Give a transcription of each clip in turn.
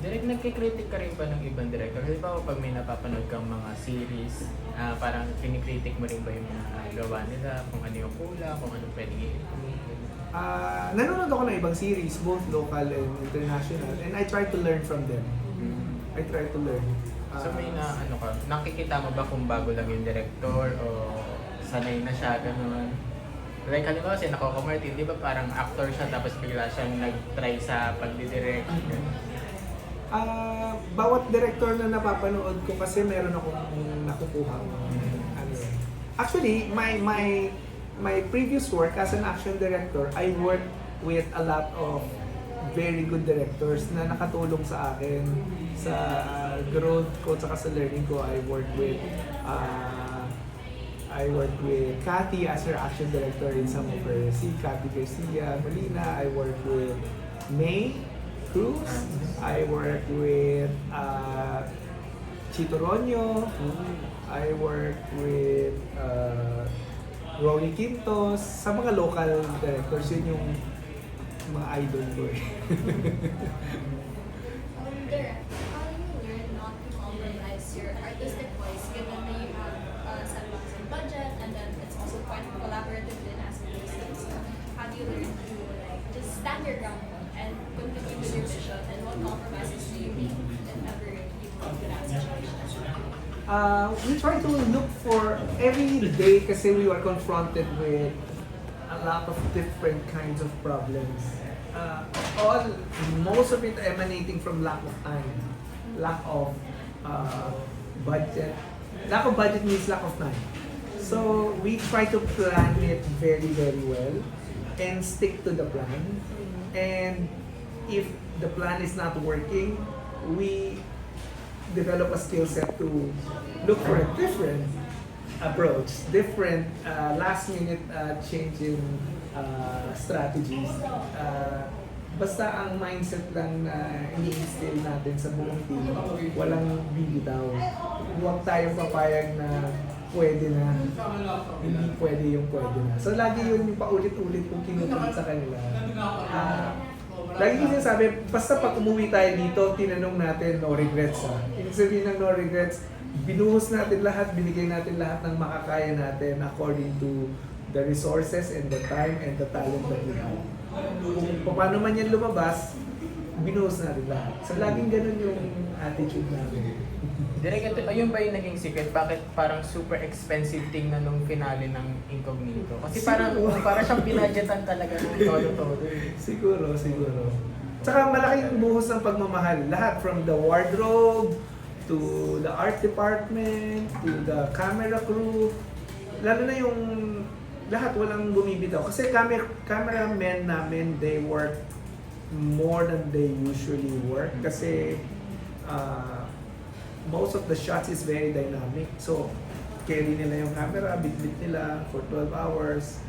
Direct nagkikritik ka rin ba ng ibang director? Kasi ba pag may napapanood kang mga series, ah, parang kinikritik mo rin ba yung mga gawa nila, kung ano yung kulang, kung ano pwedeng i-improve? Ah, nanonood ako ng ibang series, both local and international, and I try to learn from them. I try to learn. So Ah, may na ano ka, nakikita mo ba kung bago lang yung director o sanay na siya, ganun? Like halimbawa si Nakoko Martin, di ba parang actor siya tapos bigla siyang nag-try sa pagdidirect. Ah, bawat director na napapanood ko kasi meron akong nakukuha. Ano. Actually, my my my previous work as an action director, I worked with a lot of very good directors na nakatulong sa akin sa growth ko at sa learning ko. I worked with uh, I worked with Cathy as her action director in some of her si Cathy Garcia Molina. I worked with May Cruz. I worked with uh, Chito Ronyo. I worked with uh, Ronnie Quintos. Sa mga local directors, yun yung mga idol ko eh. uh, we try to look for every day kasi we are confronted with a lot of different kinds of problems. Uh, all, most of it emanating from lack of time, lack of uh, budget. Lack of budget means lack of time. So we try to plan it very, very well and stick to the plan. And if the plan is not working, we develop a skill set to look for a different approach, different uh, last minute uh, change in uh, strategies. Uh, basta ang mindset lang na ini-instill natin sa buong team, walang bibitaw. Huwag tayong papayag na pwede na, hindi pwede yung pwede na. So lagi yun yung paulit-ulit kong kinukulit sa kanila. Ah, Lagi ko sinasabi, basta pag umuwi tayo dito, tinanong natin no regrets ha. Ibig sabihin ng no regrets, binuhos natin lahat, binigay natin lahat ng makakaya natin according to the resources and the time and the talent that we have. Kung paano man yan lumabas, binuhos natin lahat. So laging ganun yung attitude namin. Direct, ito, ayun ba yung naging secret? Bakit parang super expensive tingnan nung finale ng Incognito? Kasi parang, Siguro. parang siyang binadgetan talaga ng todo-todo. Siguro, siguro. Tsaka malaking buhos ng pagmamahal. Lahat from the wardrobe, to the art department, to the camera crew. Lalo na yung lahat walang bumibitaw. Kasi camera, cameramen namin, they work more than they usually work. Kasi uh, most of the shots is very dynamic. So, carry nila yung camera, bit-bit nila for 12 hours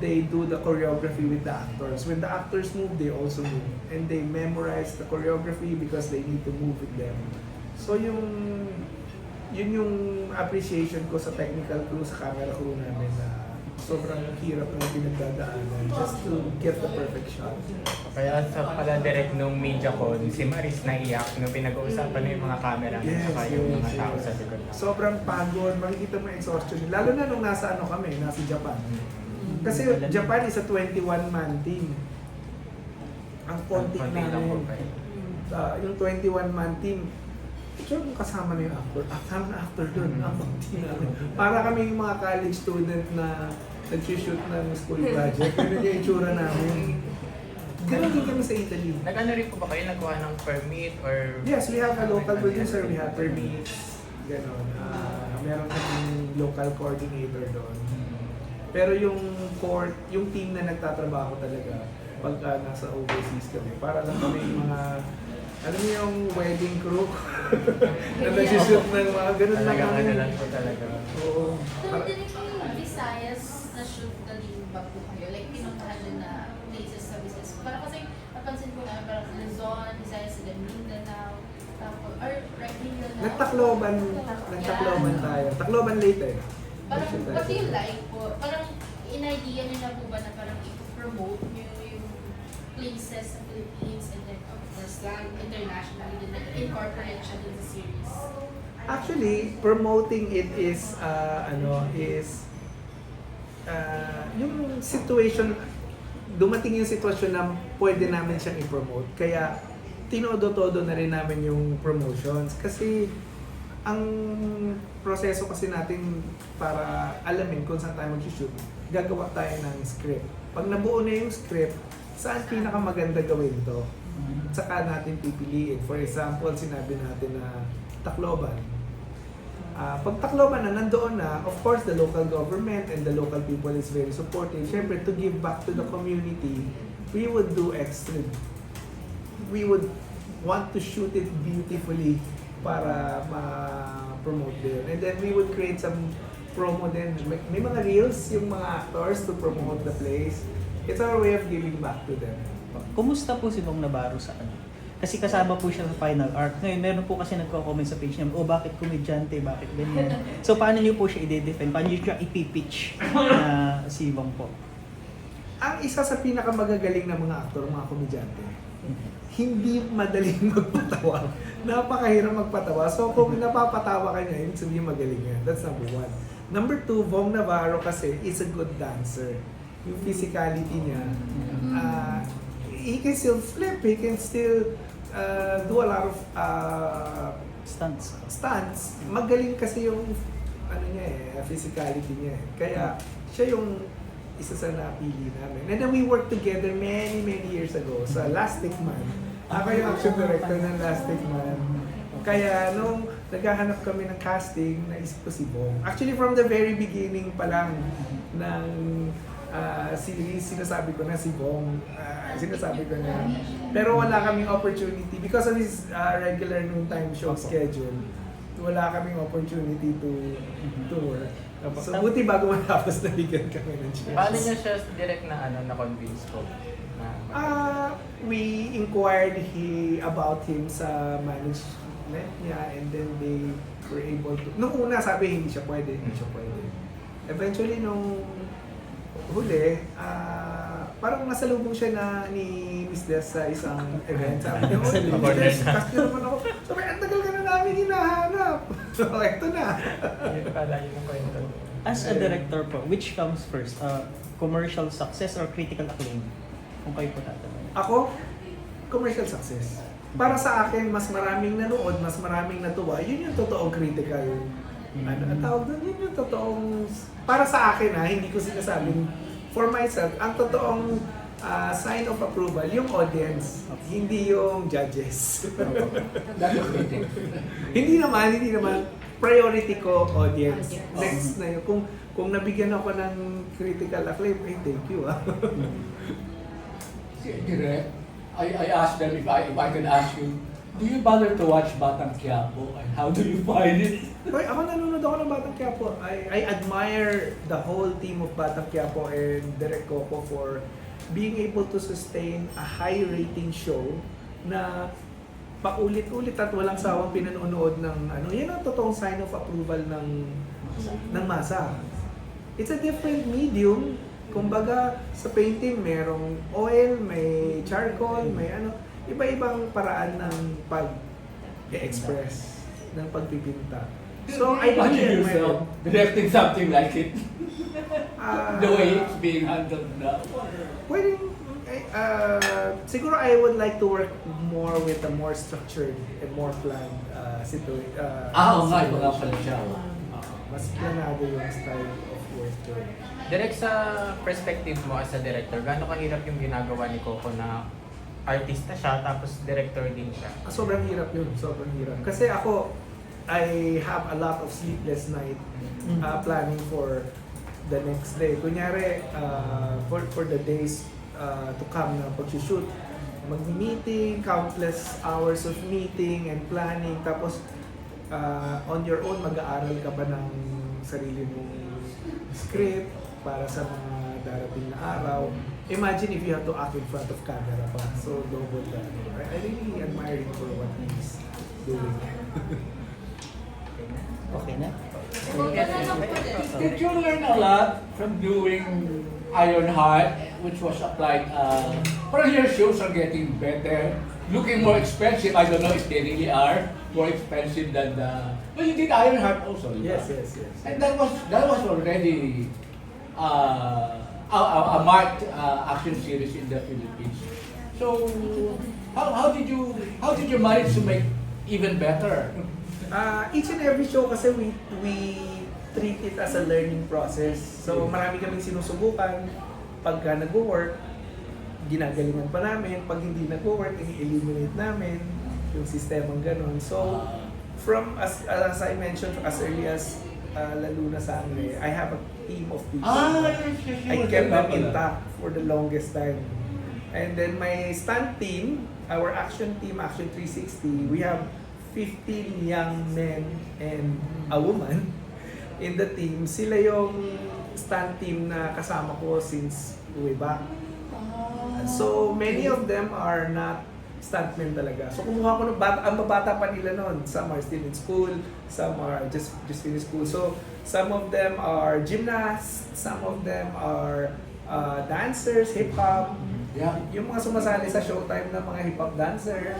they do the choreography with the actors. When the actors move, they also move. And they memorize the choreography because they need to move with them. So yung yun yung appreciation ko sa technical crew, sa camera crew namin na sobrang hirap ng pinagdadaanan just to get the perfect shot. Kaya sa pala direct nung media con, si Maris naiyak nung pinag-uusapan na yung mga camera Yes, at yung yes, mga yes. tao sa likod na. Sobrang pagod, makikita mo yung exhaustion. Lalo na nung nasa ano kami, nasa Japan. Kasi Japan is a 21-man team. Ang konti namin. kayo. uh, yung 21-man team, sure kung kasama na yung actor. Ah, kasama na actor doon. Ang konti namin. Para kami yung mga college student na nag-shoot ng school project. Ganun yung itsura namin. Ganun din kami sa Italy. Nag-ano rin po ba kayo nagkuha ng permit or... Yes, we have a local producer, we have permits, gano'n. Ah, meron kaming local coordinator doon. Pero yung court, yung team na nagtatrabaho talaga pagka nasa overseas kami, para lang kami yung mga, alam niyo yung wedding crew na nag-shoot ng mga ganun lang Talagang ano lang po talaga. Oo. So, Para- din yung Visayas na shoot na din ba po kayo? Like, pinuntahan din na places sa Visayas. Parang kasi, napansin ko na parang Luzon, Visayas, then Mindanao. Tapos, or right, Mindanao. Nagtakloban, nagtakloban tayo. Takloban late eh. Parang, what do you like po? Parang, in-idea niyo na po ba na parang i-promote niyo yung places sa Philippines and then of course lang internationally din incorporate siya din sa series. Actually, promoting it is uh, ano is uh, yung situation dumating yung sitwasyon na pwede namin siyang i-promote. Kaya tinodo-todo na rin namin yung promotions kasi ang proseso kasi natin para alamin kung saan tayo mag-shoot, gagawa tayo ng script. Pag nabuo na yung script, saan pinakamaganda gawin to? Saka natin pipiliin. For example, sinabi natin na Tacloban. Ah, pag Tacloban na nandoon na, of course, the local government and the local people is very supportive. Siyempre, to give back to the community, we would do extra. We would want to shoot it beautifully para ma-promote din. And then we would create some promo din. May, may mga reels yung mga actors to promote the place. It's our way of giving back to them. Kumusta po si Bong Navarro sa ano? Kasi kasama po siya sa final arc. Ngayon, meron po kasi nagko-comment sa page niya, oh bakit komedyante, bakit ganyan? So paano niyo po siya i-defend? Paano niyo siya ipipitch na si Bong po? Ang isa sa pinakamagagaling na mga aktor, mga komedyante, hindi madaling magpatawa. Napakahirap magpatawa. So kung napapatawa ka niya, ibig sabihin magaling yan. That's number one. Number two, Vong Navarro kasi is a good dancer. Yung physicality niya, uh, he can still flip, he can still uh, do a lot of uh, Stunts. stunts. Magaling kasi yung ano niya eh, physicality niya eh. Kaya siya yung isa sa napili namin. And then we worked together many, many years ago sa Lastic Man. Ako yung action director ng Lastic Man. Kaya nung naghahanap kami ng casting, naisip ko si Bong. Actually from the very beginning pa lang ng ah, series, sinasabi ko na si Bong. Ah, sinasabi ko na. Pero wala kaming opportunity because of his ah, regular noontime show Opo. schedule. Wala kaming opportunity to to work. Opo. So buti bago matapos nabigyan kami ng chance. Paano niya siya direct na ano na-convince ko? Na, Ah, we inquired he about him sa management niya and then they were able to... Nung una sabi hindi siya pwede, hindi siya pwede. Eventually nung huli, ah, parang nasalubong siya na ni Miss Des sa isang event. Sabi niya, oh, Miss Des, kasi naman ako. Sabi, ang tagal ka na namin hinahanap. so, eto na. yun pala yun ang kwento. As a director po, which comes first? Uh, commercial success or critical acclaim? Kung kayo po tatanungin. Ako, commercial success. Para sa akin, mas maraming nanood, mas maraming natuwa, yun yung totoong critical. Ano, ang tawag doon, yun yung totoong, para sa akin ha, hindi ko sinasabing, for myself, ang totoong ah, sign of approval, yung audience, hindi yung judges. hindi naman, hindi naman. Priority ko, audience. Next na yun. Kung, kung nabigyan ako ng critical acclaim, eh, thank you ah. Direct, I, I asked them if I, if I can ask you, do you bother to watch Batang Quiapo and how do you find it? Hoy, ako nanonood ako ng Batang Quiapo. I, I admire the whole team of Batang Quiapo and Direk Coco for being able to sustain a high rating show na paulit-ulit at walang sawang pinanonood ng ano. Yan ang totoong sign of approval ng ng masa. It's a different medium. Kumbaga, sa painting, merong oil, may charcoal, may ano, iba-ibang paraan ng pag-express, ng pagpipinta. So, I really admire yourself it. directing something like it, Ah, the way it's being handled now. Pwede, uh, siguro I would like to work more with a more structured and more planned uh, situation. Uh, Ah, oo nga, situation. pala siya. Ah, mas planado yung style of work ko. Direct sa perspective mo as a director, gaano kahirap yung ginagawa ni Coco na artista siya tapos director din siya? Ah, sobrang hirap yun, sobrang hirap. Kasi ako, I have a lot of sleepless night uh, planning for the next day. Kunyari, uh, for, for the days uh, to come na pag-shoot, mag-meeting, countless hours of meeting and planning, tapos uh, on your own, mag-aaral ka pa ng sarili mong script para sa mga darating na araw. Imagine if you have to act in front of camera pa. So, double that. I, I really admire him for what he's doing. Okay na? Kung gano'n lang po din. Did you learn a lot from doing Iron Heart, which was applied, uh, parang your shows are getting better, looking more expensive. I don't know if they really are more expensive than the. Well, you did Ironheart also. di ba? Yes, yes, yes. And that was that was already uh, a, a, a marked uh, action series in the Philippines. So how, how did you how did you manage to make even better? Uh, each and every show kasi we, we treat it as a learning process. So marami kaming sinusubukan. Pagka nag-work, ginagalingan pa namin. Pag hindi nag-work, i-eliminate namin yung sistemang ganun. So from, as, as I mentioned, as early as uh, Lalo na Sangre, I have a team of people. Ah, yes, yes, you I kept them intact for the longest time. And then my stunt team, our action team, Action 360, we have 15 young men and a woman in the team. Sila yung stunt team na kasama ko since way back. So many of them are not stuntmen talaga. So kumuha ko ng bata, ang babata pa nila noon. Some are still in school, some are just just finished school. So some of them are gymnasts, some of them are uh, dancers, hip hop. Yeah. Yung mga sumasali sa showtime na mga hip hop dancers.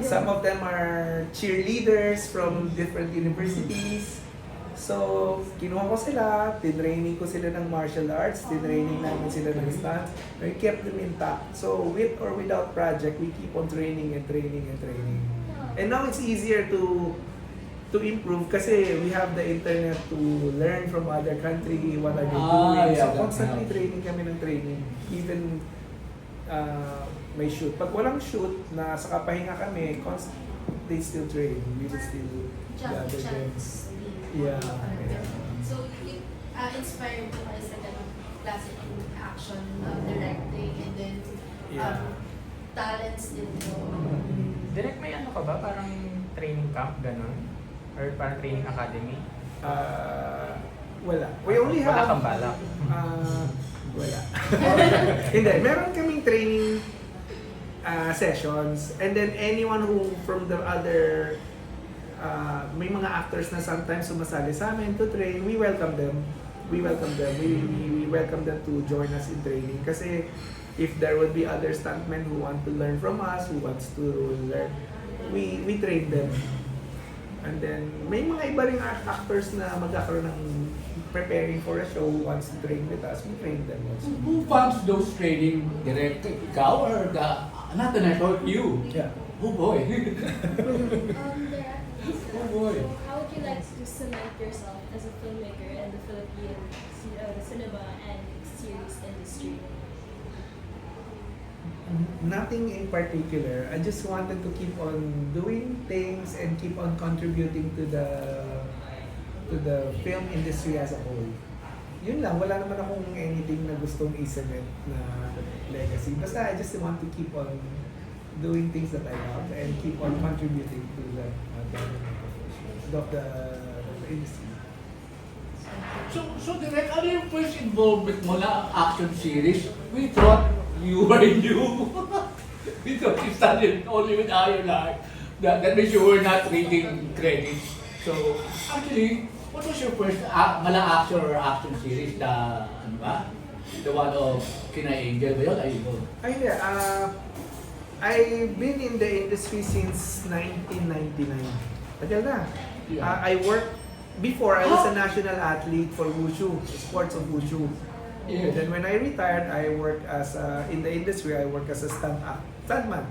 Some of them are cheerleaders from different universities. So, kinuha ko sila, tinraining ko sila ng martial arts, tinraining namin sila ng stunts, we kept them intact. So, with or without project, we keep on training and training and training. And now it's easier to to improve kasi we have the internet to learn from other country, what are they Ah, doing. yeah, so, constantly helps. training kami ng training. Even uh, may shoot. Pag walang shoot, na sa kapahinga kami, const- they still train. We will still gather them. Yeah. So, you uh, inspired po kayo sa ganong klase ng action, uh, directing, and then Yeah. um, talents din po. Direct may ano ka ba? Parang training camp, ganun? Or parang training academy? Uh, wala. We only have... Wala kang balak. Uh, wala. Hindi. Meron kaming training uh, sessions and then anyone who from the other uh, may mga actors na sometimes sumasali sa amin to train, we welcome them. We welcome them. We, we, we welcome them to join us in training kasi if there would be other stuntmen who want to learn from us, who wants to learn, we we train them. And then, may mga iba ring act- actors na magkakaroon ng preparing for a show who wants to train with us, we train them also. Who funds those training direct? Ikaw or the not the network? You. Yeah. Oh boy. Um, Oh. So how would you like to cement yourself as a filmmaker in the Philippine uh, cinema and series industry? Nothing in particular. I just wanted to keep on doing things and keep on contributing to the to the film industry as a whole. Yun lang, wala naman akong anything na gustong i-cement na legacy. Basta I just want to keep on doing things that I love and keep on contributing to the uh, development of the, of the. So, so direct, ano yung first involvement mo na action series? We thought you were new. we thought you started only with Iron Heart. That, that means you were not reading credits. So, actually, what was your first a- mala action or action series? The, ano ba? The one of Kina Angel ba yun? Ay. Ay, hindi. ah, I've been in the industry since 1999. Tagal na. Yeah. Ah, I worked, before I was a national athlete for Wushu, sports of Wushu. Yes. Then when I retired, I worked as a, in the industry, I work as a stunt, act- stuntman.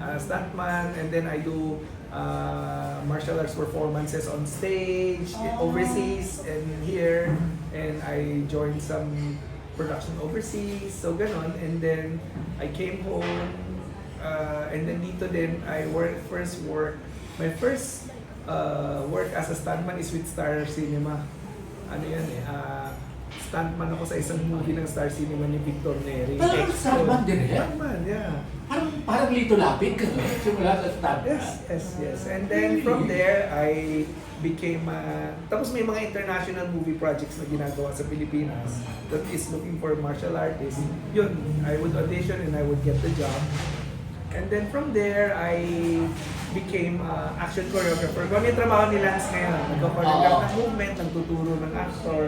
Uh, stuntman, and then I do uh, martial arts performances on stage, Oh. overseas, and here. And I joined some production overseas, so ganon. And then I came home, uh, and then dito din, I work, first work, my first uh, work as a stuntman is with Star Cinema. Ano yan eh, uh, stuntman ako sa isang movie ng Star Cinema ni Victor Neri. Expo. stuntman din eh? Stuntman, yeah. Parang, parang Lito Lapid ka, no? Simula sa start. Yes, yes, yes. And then from there, I became, uh, tapos may mga international movie projects na ginagawa sa Pilipinas that is looking for martial artists. Yun, I would audition and I would get the job. And then from there, I became uh, action choreographer. Kung ano yung trabaho ni Lance ngayon, nagpa-choreograph ng movement, nagtuturo ng actor.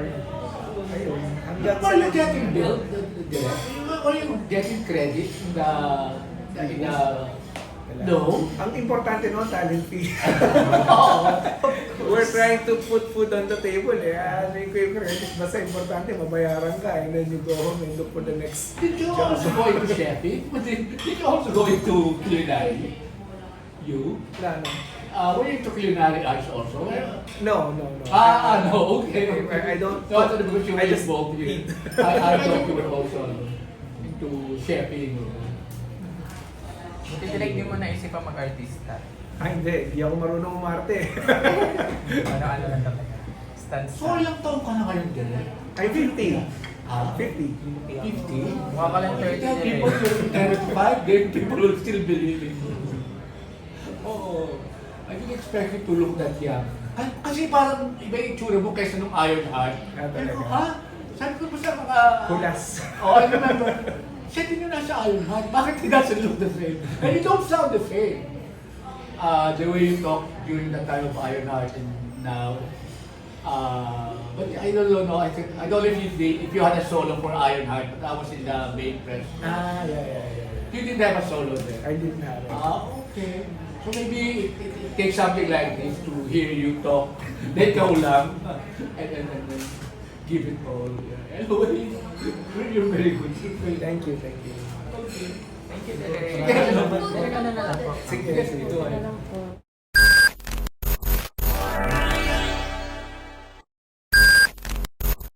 Ayun, hanggang Are you getting billed? Are you getting credit in the, in the, no? Ang importante noon, talent fee. We're trying to put food on the table eh. Ano yung credit? Basta importante, mabayaran ka and then you go home and look for the next Did you job. also go into chefing? Did, did you also go into culinary? You? Wala, no. Uh, were you into culinary arts also? No, no, no. Ah, no, okay. I- I don't- No, I thought because you were I just involved in eat. I, I thought you were also into chefing. Buti direct di mo naisip pa mag-artista. Ay, hindi. Hindi ako marunong umarte. Ano ano lang talaga. Stance So, ilang taon ka na ngayon direct? Ay, 50. Ah, 50. 50? Mukha ka lang 30 Tell direct. people you're 35, then people will still believe in you. Oo. I didn't expect you to look that young. Ay, kasi parang iba yung itsura mo kaysa nung Iron Heart. Ah, talaga? Ha? Sabi ko ba sa mga... Kulas. Oh, I remember. Siya din yung nasa Iron Heart. Bakit he doesn't look the same? And you don't sound the same. Uh, the way you talk during the time of Iron Heart and now. Uh, but I don't know, no, I, think, I don't know if if you had a solo for Iron Heart, but I was in the main press. Ah, yeah, yeah, yeah. You didn't have a solo there. I didn't have it. Ah, okay. So maybe it, it, it takes something like this to hear you talk. Let go lang. And then, and then give it all. Yeah. Anyway, you're very good. Thank you, thank you. Okay. Thank you, direct. Sige. Sige, sige. Ahead.